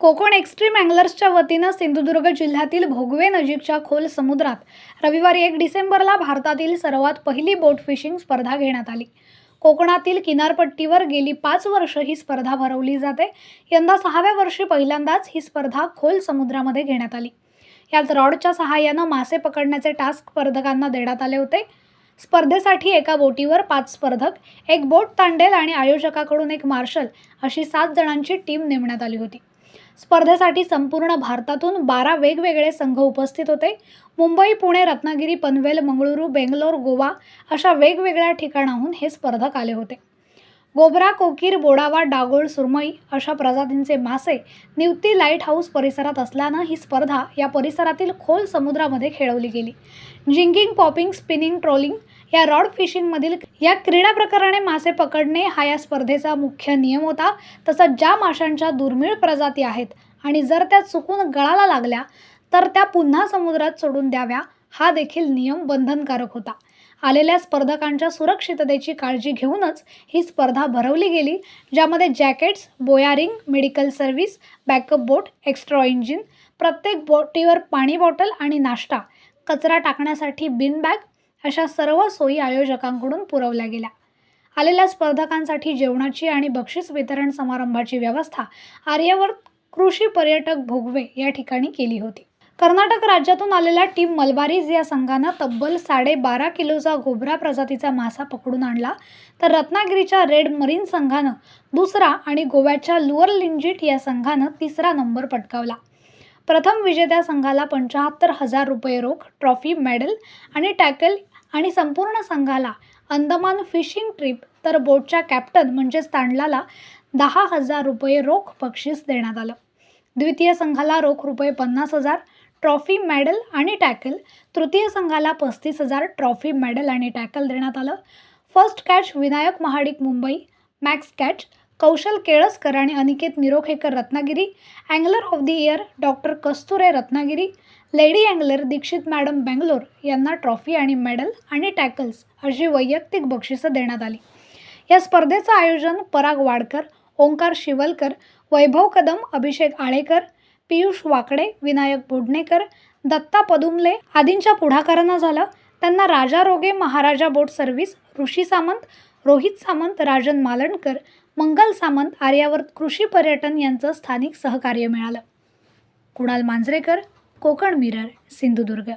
Konkan extreme अँगलर्सच्या वतीनं सिंधुदुर्ग जिल्ह्यातील भोगवे नजीकच्या खोल समुद्रात रविवारी एक डिसेंबरला भारतातील सर्वात पहिली बोट फिशिंग स्पर्धा घेण्यात आली. कोकणातील किनारपट्टीवर गेली पाच वर्ष ही स्पर्धा भरवली जाते. यंदा सहाव्या वर्षी पहिल्यांदाच ही स्पर्धा खोल समुद्रामध्ये घेण्यात आली. यात रॉडच्या सहाय्यानं मासे पकडण्याचे टास्क स्पर्धकांना देण्यात आले होते. स्पर्धेसाठी एका बोटीवर पाच स्पर्धक एक बोट तांडेल आणि आयोजकाकडून एक मार्शल अशी सात जणांची टीम नेमण्यात आली होती. स्पर्धेसाठी संपूर्ण भारतातून बारा वेगवेगळे संघ उपस्थित होते. मुंबई पुणे रत्नागिरी पनवेल मंगळुरू बेंगलोर गोवा अशा वेगवेगळ्या ठिकाणाहून हे स्पर्धक आले होते. गोबरा कोकीर बोडावा डागोळ सुरमई अशा प्रजातींचे मासे निवती लाइट हाऊस परिसरात असल्यानं ही स्पर्धा या परिसरातील खोल समुद्रामध्ये खेळवली गेली. जिंकिंग पॉपिंग स्पिनिंग ट्रोलिंग या रॉड फिशिंगमधील या क्रीडा प्रकाराने मासे पकडणे हा या स्पर्धेचा मुख्य नियम होता. तसंच ज्या माशांच्या दुर्मिळ प्रजाती आहेत आणि जर त्या चुकून गळाला लागल्या तर त्या पुन्हा समुद्रात सोडून द्याव्या हा देखील नियम बंधनकारक होता. आलेल्या स्पर्धकांच्या सुरक्षिततेची काळजी घेऊनच ही स्पर्धा भरवली गेली ज्यामध्ये jackets buoy ring medical service backup boat extra engine प्रत्येक बोटीवर पाणी बॉटल आणि नाश्ता कचरा टाकण्यासाठी बिन बॅग अशा सर्व सोयी आयोजकांकडून पुरवल्या गेल्या. आलेल्या स्पर्धकांसाठी जेवणाची आणि बक्षीस वितरण समारंभाची व्यवस्था आर्यवर्त कृषी पर्यटक भोगवे या ठिकाणी केली होती. कर्नाटक राज्यातून आलेल्या टीम मलबारीज या संघानं तब्बल साडेबारा किलोचा घोबरा प्रजातीचा मासा पकडून आणला तर रत्नागिरीच्या रेड मरीन संघानं दुसरा आणि गोव्याच्या लुअर लिंजिट या संघानं तिसरा नंबर पटकावला. प्रथम विजेत्या संघाला पंचाहत्तर हजार रुपये रोख ट्रॉफी मेडल आणि टॅकल आणि संपूर्ण संघाला अंदमान फिशिंग ट्रिप तर बोटच्या कॅप्टन म्हणजेच तांडलाला दहा हजार रुपये रोख बक्षीस देण्यात आलं. द्वितीय संघाला रोख रुपये पन्नास हजार ट्रॉफी मेडल आणि टॅकल. तृतीय संघाला पस्तीस हजार ट्रॉफी मेडल आणि टॅकल देण्यात आलं. First catch Vinayak Mahadik Mumbai. Max catch Kaushal Kelaskar आणि Aniket Nirokhekar Ratnagiri. Angler of the year doctor Kasture Ratnagiri. Lady angler Dikshit madam Bangalore यांना ट्रॉफी आणि मेडल आणि टॅकल्स अशी वैयक्तिक बक्षिसं देण्यात आली. या स्पर्धेचं आयोजन पराग वाडकर ओंकार शिवलकर वैभव कदम अभिषेक आळेकर पियुष वाकडे विनायक बोडणेकर दत्ता पदुमले आदींच्या पुढाकारानं झालं. त्यांना राजा रोगे महाराजा बोट सर्व्हिस ऋषी सामंत रोहित सामंत राजन मालणकर मंगल सामंत आर्यावर्त कृषी पर्यटन यांचं स्थानिक सहकार्य मिळालं. कुणाल मांजरेकर कोकण मिरर सिंधुदुर्ग.